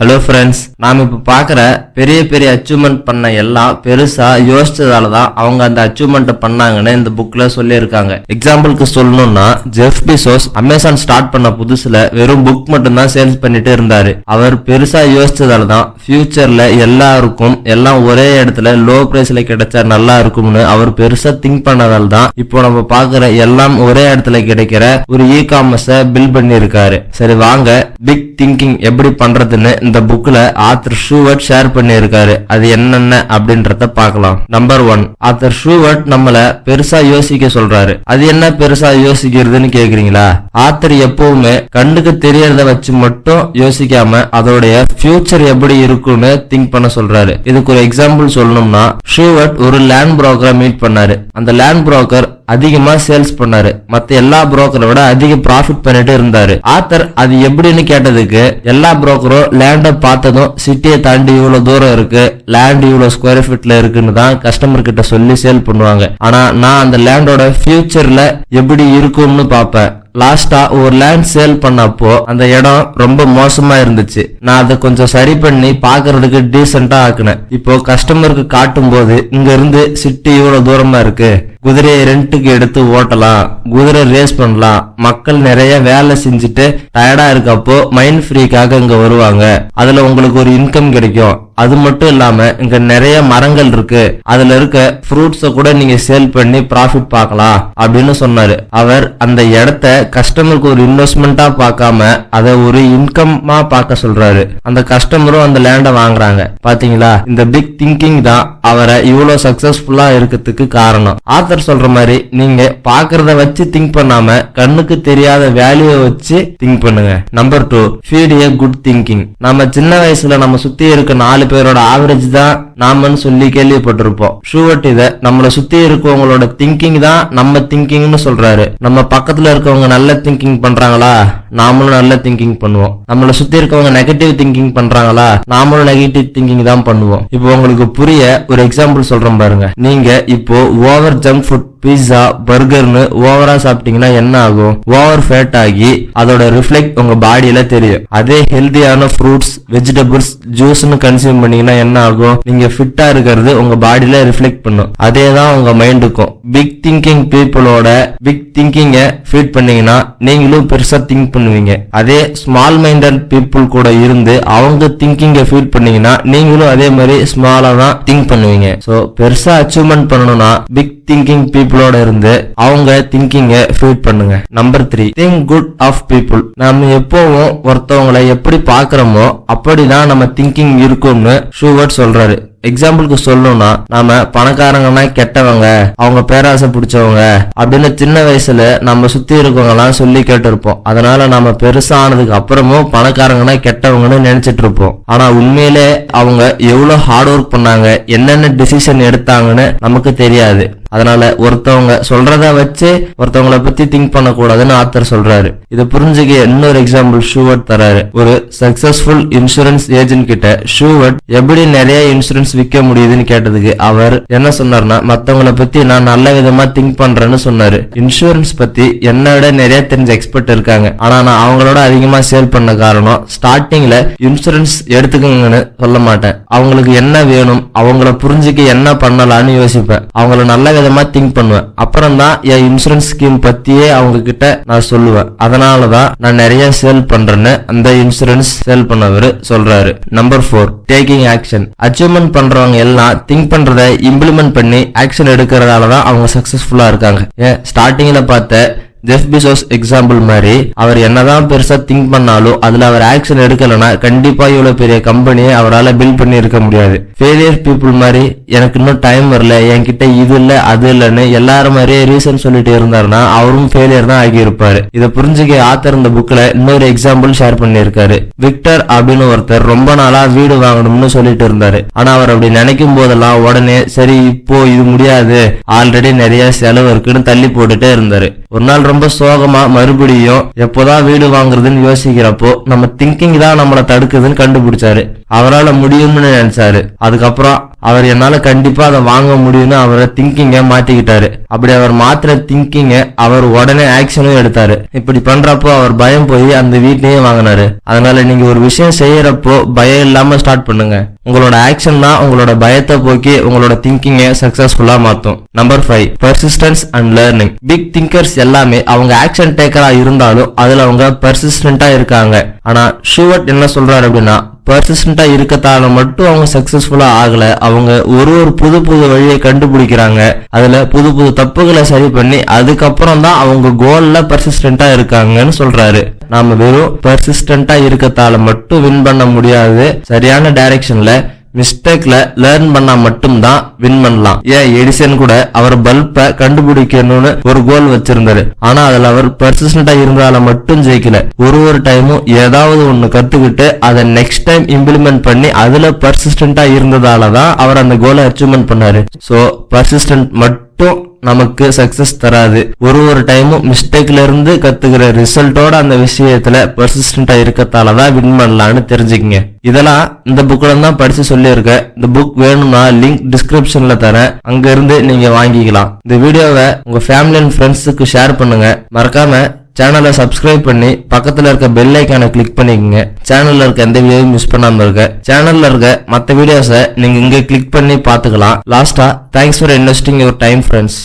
Hello friends நாம் இப்போ பார்க்குற பெரிய பெரிய அச்சீவ்மெண்ட் பண்ண எல்லாம் பெருசாக யோசிச்சதால தான் அவங்க அந்த அச்சீவ்மெண்ட்டை பண்ணாங்கன்னு இந்த புக்கில் சொல்லியிருக்காங்க. எக்ஸாம்பிளுக்கு சொல்லணும்னா ஜெஃப் பிசோஸ் அமேசான் ஸ்டார்ட் பண்ண புதுசில் வெறும் புக் மட்டும்தான் சேல்ஸ் பண்ணிட்டு இருந்தார். அவர் பெருசாக யோசிச்சதால தான் ஃபியூச்சரில் எல்லாருக்கும் எல்லாம் ஒரே இடத்துல லோ ப்ரைஸில் கிடைச்சா நல்லா இருக்கும்னு அவர் பெருசாக திங்க் பண்ணதால தான் இப்போ நம்ம பார்க்குற எல்லாம் ஒரே இடத்துல கிடைக்கிற ஒரு இ காமர்ஸை பில் பண்ணியிருக்காரு. சரி வாங்க பிக் திங்கிங் எப்படி பண்ணுறதுன்னு இந்த புக்ல ஆத்தர் ஷூவர்ட் ஷேர் பண்ணியிருக்காரு. அது என்னென்ன அப்படின்றத பார்க்கலாம். நம்பர் ஒன் ஆத்தர் ஷூவர்ட் நம்மள பெருசா யோசிக்க சொல்றாரு. அது என்ன பெருசா யோசிக்கிறதுன்னு கேக்குறீங்களா? ஆத்தர் எப்பவுமே கண்ணுக்கு தெரியறத வச்சு மட்டும் யோசிக்காம அதோடைய ஃபியூச்சர் எப்படி இருக்கும்னு திங்க் பண்ண சொல்றாரு. இதுக்கு ஒரு எக்ஸாம்பிள் சொல்லணும்னா ஷூவர்ட் ஒரு லேண்ட் புரோக்கரை மீட் பண்ணாரு. அந்த லேண்ட் புரோக்கர் அதிகமா சேல்ஸ் பண்ணாரு. மத்த எல்லா புரோக்கரை விட அதிக ப்ராஃபிட் பண்ணிட்டு இருந்தாரு. ஆத்தர் அது எப்படின்னு கேட்டதுக்கு எல்லா புரோக்கரும் லேண்டை பார்த்ததும் சிட்டியை தாண்டி இவ்வளவு தூரம் இருக்கு லேண்ட் இவ்வளவு ஸ்கொயர் ஃபீட்ல இருக்குன்னு தான் கஸ்டமர் கிட்ட சொல்லி சேல் பண்ணுவாங்க. ஆனா நான் அந்த லேண்டோட ஃபியூச்சர்ல எப்படி இருக்கும்னு பார்ப்பேன். லாஸ்டா ஒரு லேண்ட் சேல் பண்ணப்போ அந்த இடம் ரொம்ப மோசமா இருந்துச்சு. நான் அதை கொஞ்சம் சரி பண்ணி பாக்குறதுக்கு டீசெண்டா ஆக்குனேன். இப்போ கஸ்டமருக்கு காட்டும் போது இங்க இருந்து சிட்டி இவ்வளவு தூரமா இருக்கு. குதிரையை ரெண்ட்டுக்கு எடுத்து ஓட்டலாம் குதிரை ரேஸ் பண்ணலாம். மக்கள் நிறைய வேலை செஞ்சுட்டு டயர்டா இருக்கப்போ மைண்ட் ஃப்ரீக்காக இங்க வருவாங்க. அதுல உங்களுக்கு ஒரு இன்கம் கிடைக்கும். அது மட்டும் இல்லாம இங்க நிறைய மரங்கள் இருக்கு. அதுல இருக்க ஃப்ரூட்ஸ கூட நீங்க சேல் பண்ணி ப்ராஃபிட் பார்க்கலாம் அப்படின்னு சொன்னாரு. அவர் அந்த இடத்த கஸ்டமருக்கு ஒரு இன்வெஸ்ட்மெண்டா பார்க்காம அதை ஒரு இன்கம்மா பார்க்க சொல்றாரு. அந்த கஸ்டமரும் அந்த லேண்டை வாங்குறாங்க. பாத்தீங்களா? இந்த பிக் திங்கிங் தான் அவரை இவ்வளவு சக்சஸ்ஃபுல்லா இருக்கிறதுக்கு காரணம். ஆத்தர் சொல்ற மாதிரி நீங்க பாக்குறத வச்சு திங்க் பண்ணாம கண்ணுக்கு தெரியாத வேல்யூவை வச்சு திங்க் பண்ணுங்க. Number two feed a good thinking நம்ம சின்ன வயசுல நம்ம சுத்தி இருக்க நாலு பேரோட ஆவரேஜ் தான் நாமன்னு சொல்லி கேள்விப்பட்டிருப்போம். ஷூவர்ட் இத நம்மள சுத்தி இருக்கவங்களோட திங்கிங் தான் நம்ம திங்கிங்னு சொல்றாரு. நம்ம பக்கத்துல இருக்கவங்க நல்ல திங்கிங் பண்றாங்களா? நாமளும் நல்ல திங்கிங் பண்ணுவோம். நம்மள சுத்தி இருக்கவங்க நெகட்டிவ் திங்கிங் பண்றாங்களா? நாமளும் நெகட்டிவ் திங்கிங் தான் பண்ணுவோம். இப்போ உங்களுக்கு புரிய ஒரு எக்ஸாம்பிள் சொல்றேன் பாருங்க. நீங்க இப்போ ஓவர் ஜங்க் ஃபுட் பீஸா பர்கர்னு ஓவரா சாப்பிட்டீங்கன்னா என்ன ஆகும்? ஓவர் ஃபேட் ஆகி அதோட ரிஃப்ளெக்ட் உங்க பாடியில தெரியும். அதே ஹெல்த்தியான ஃப்ரூட்ஸ் வெஜிடபிள்ஸ் ஜூஸ்னு கன்சியூம் பண்ணீங்கன்னா என்ன ஆகும்? நீங்க ஃபிட்டா இருக்கிறது உங்க பாடியில ரிஃப்ளெக்ட் பண்ணும். அதே தான் உங்க மைண்டுக்கும் பிக் திங்கிங் பீப்புளோட பிக் திங்கிங்க ஃபீட் பண்ணீங்கன்னா நீங்களும் பெருசா திங்க் பண்ணுவீங்க. அதே ஸ்மால் மைண்டட் பீப்புள் கூட இருந்து அவங்க திங்கிங்க ஃபீட் பண்ணீங்கன்னா நீங்களும் அதே மாதிரி ஸ்மாலா தான் திங்க் பண்ணுவீங்க. ஸோ பெருசா அச்சீவ்மெண்ட் பண்ணணும்னா பிக் திங்கிங் பீப்புள் பீப்புளோட இருந்து அவங்க திங்கிங்க ஃபீட் பண்ணுங்க. Number three think good of people நம்ம எப்பவும் ஒருத்தவங்களை எப்படி பாக்குறோமோ அப்படிதான் நம்ம திங்கிங் இருக்கும்னு ஷூவர்ட் சொல்றாரு. எக்ஸாம்பிளுக்கு சொல்லணும்னா நாம பணக்காரங்கன்னா கெட்டவங்க அவங்க பேராசை பிடிச்சவங்க அப்படின்னு சின்ன வயசுல நம்ம சுத்தி இருக்கவங்கலாம் சொல்லி கேட்டிருப்போம். அதனால நம்ம பெருசா ஆனதுக்கு அப்புறமும் பணக்காரங்கன்னா கெட்டவங்கன்னு நினைச்சிட்டு இருப்போம் ஆனா உண்மையிலே அவங்க எவ்வளவு ஹார்ட் ஒர்க் பண்ணாங்க என்னென்ன டிசிஷன் எடுத்தாங்கன்னு நமக்கு தெரியாது. அதனால ஒருத்தவங்க சொல்றத வச்சு ஒருத்தவங்கள பத்தி திங்க் பண்ணக்கூடாதுன்னு ஆத்தர் சொல்றாரு. இதை புரிஞ்சுக்க இன்னொரு எக்ஸாம்பிள் ஷூவர்ட் தராரு. ஒரு சக்சஸ்ஃபுல் இன்சூரன்ஸ் ஏஜென்ட் கிட்ட ஷூவர்ட் எப்படி நிறைய இன்சூரன்ஸ் விற்க முடியுதுன்னு கேட்டதுக்கு அவர் என்ன சொன்னார்னா மத்தவங்கள பத்தி நான் நல்ல விதமா திங்க் பண்றேன்னு சொன்னாரு. இன்சூரன்ஸ் பத்தி என்னை விட நிறைய தெரிஞ்ச எக்ஸ்பர்ட் இருக்காங்க. ஆனா நான் அவங்களோட அதிகமா சேல் பண்ண காரணம் ஸ்டார்டிங்ல இன்சூரன்ஸ் எடுத்துக்கங்கன்னு சொல்ல மாட்டேன். அவங்களுக்கு என்ன வேணும் அவங்கள புரிஞ்சுக்க என்ன பண்ணலாம்னு யோசிப்பேன். அவங்கள நல்ல விதமா திங்க் பண்ணுவேன். அப்புறம் தான் என் இன்சூரன்ஸ் ஸ்கீம் பற்றியே அவங்க கிட்ட நான் சொல்லுவேன். அதனாலதான் நான் நிறைய சேல் பண்றேன்னு அந்த இன்சூரன்ஸ் சேல் பண்ணவர் சொல்றாரு. Number four taking action achievement பண்றவங்க எல்லாம் திங்க் பண்றதை இம்ப்ளிமெண்ட் பண்ணி ஆக்ஷன் எடுக்கிறதால தான் அவங்க சக்சஸ்ஃபுல்லா இருக்காங்க. ஏன்? ஸ்டார்டிங்ல பார்த்த ஜெஃப் பிசோஸ் எக்ஸாம்பிள் மாதிரி அவர் என்னதான் பெருசா திங்க் பண்ணாலும் அதுல அவர் ஆக்ஷன் எடுக்கலனா கண்டிப்பா இவ்வளவு பெரிய கம்பெனியை அவரால் பில்ட் பண்ணி இருக்க முடியாது. ஃபெயிலியர் பீப்புள் மாதிரி எனக்கு இன்னும் டைம் வரல என்கிட்ட இது இல்ல அது இல்லைன்னு எல்லாரும் மாதிரியே ரீசன் சொல்லிட்டு இருந்தாருன்னா அவரும் ஃபெயிலியர் தான் ஆகியிருப்பாரு. இதை புரிஞ்சுக்க ஆத்தர் இந்த புக்ல இன்னொரு எக்ஸாம்பிள் ஷேர் பண்ணியிருக்காரு. விக்டர் அப்படின்னு ஒருத்தர் ரொம்ப நாளா வீடு வாங்கணும்னு சொல்லிட்டு இருந்தாரு. ஆனா அவர் அப்படி நினைக்கும் போதெல்லாம் உடனே சரி இப்போ இது முடியாது. ஆல்ரெடி நிறைய செலவு இருக்குன்னு தள்ளி போட்டுட்டே இருந்தாரு. ஒரு நாள் ரொம்ப சோகமா மறுபடியும் எப்போதான் வீடு வாங்குறதுன்னு யோசிக்கிறப்போ நம்ம திங்கிங் தான் நம்மளை தடுக்குதுன்னு கண்டுபிடிச்சாரு. அவரால் முடியும்னு நினைச்சாரு. அதுக்கப்புறம் அவர் என்னால கண்டிப்பா அதை வாங்க முடியும்னு அவரை திங்கிங்க மாத்திக்கிட்டாரு. அப்படி அவர் மாத்திர திங்கிங்க அவர் உடனே ஆக்ஷனும் எடுத்தாரு. இப்படி பண்றப்போ அவர் பயம் போய் அந்த வீட்லயே வாங்கினாரு. அதனால நீங்க ஒரு விஷயம் செய்யறப்போ பயம் இல்லாம ஸ்டார்ட் பண்ணுங்க. உங்களோட ஆக்ஷன் தான் உங்களோட பயத்தை போக்கி உங்களோட திங்கிங்கை சக்சஸ்ஃபுல்லா மாத்தும். Number five persistence and learning big thinkers எல்லாமே அவங்க ஆக்ஷன் டேக்கரா இருந்தாலும் அதுல அவங்க பர்சிஸ்டன்டா இருக்காங்க. ஆனா ஷூவர்ட் என்ன சொல்றாரு அப்படின்னா பர்சிஸ்டண்ட்டாக இருக்கத்தால மட்டும் அவங்க சக்ஸஸ்ஃபுல்லாக ஆகலை. அவங்க ஒரு ஒரு புது புது வழியை கண்டுபிடிக்கிறாங்க. அதில் புது புது தப்புகளை சரி பண்ணி அதுக்கப்புறம் தான் அவங்க கோலில் பர்சிஸ்டண்ட்டாக இருக்காங்கன்னு சொல்கிறாரு நாம வெறும் பர்சிஸ்டண்ட்டாக இருக்கத்தால மட்டும் வின் பண்ண முடியாது. சரியான டைரக்ஷனில் மிஸ்டேக்ல லேர்ன் பண்ணா மட்டும்தான் வின் பண்ணலாம். ஏன் எடிசன் கூட அவர் பல்பை கண்டுபிடிக்கணும்னு ஒரு கோல் வச்சிருந்தாரு. ஆனா அதுல அவர் பர்சிஸ்டண்டா இருந்தால மட்டும் ஜெயிக்கல. ஒரு ஒரு டைமும் ஏதாவது ஒண்ணு கத்துக்கிட்டு அதை நெக்ஸ்ட் டைம் இம்ப்ளிமெண்ட் பண்ணி அதுல பர்சிஸ்டண்டா இருந்ததாலதான் அவர் அந்த கோலை அச்சீவ்மெண்ட் பண்ணாரு. சோ பர்சிஸ்டன்ட் மட்டும் நமக்கு சக்சஸ் தராது. ஒரு ஒரு டைமும் மிஸ்டேக்ல இருந்து கத்துக்கிற ரிசல்ட்டோட அந்த விஷயத்துல பர்சிஸ்டண்டா இருக்கத்தால தான் வின் பண்ணலான்னு தெரிஞ்சுக்கங்க. இதெல்லாம் இந்த புக்ல தான் படிச்சு சொல்லியிருக்கேன். இந்த புக் வேணும்னா லிங்க் டிஸ்கிரிப்ஷன்ல தரேன். அங்க இருந்து நீங்க வாங்கிக்கலாம். இந்த வீடியோவை உங்க ஃபேமிலி அண்ட் ஃப்ரெண்ட்ஸுக்கு ஷேர் பண்ணுங்க. மறக்காம சேனலை சப்ஸ்கிரைப் பண்ணி பக்கத்தில் இருக்க பெல் ஐக்கானை கிளிக் பண்ணிக்கோங்க. சேனலில் இருக்க எந்த வீடியோவும் மிஸ் பண்ணாமல் இருக்க சேனலில் இருக்க மற்ற வீடியோஸை நீங்கள் இங்கே கிளிக் பண்ணி பார்த்துக்கலாம். லாஸ்ட்டாக thanks for investing your time friends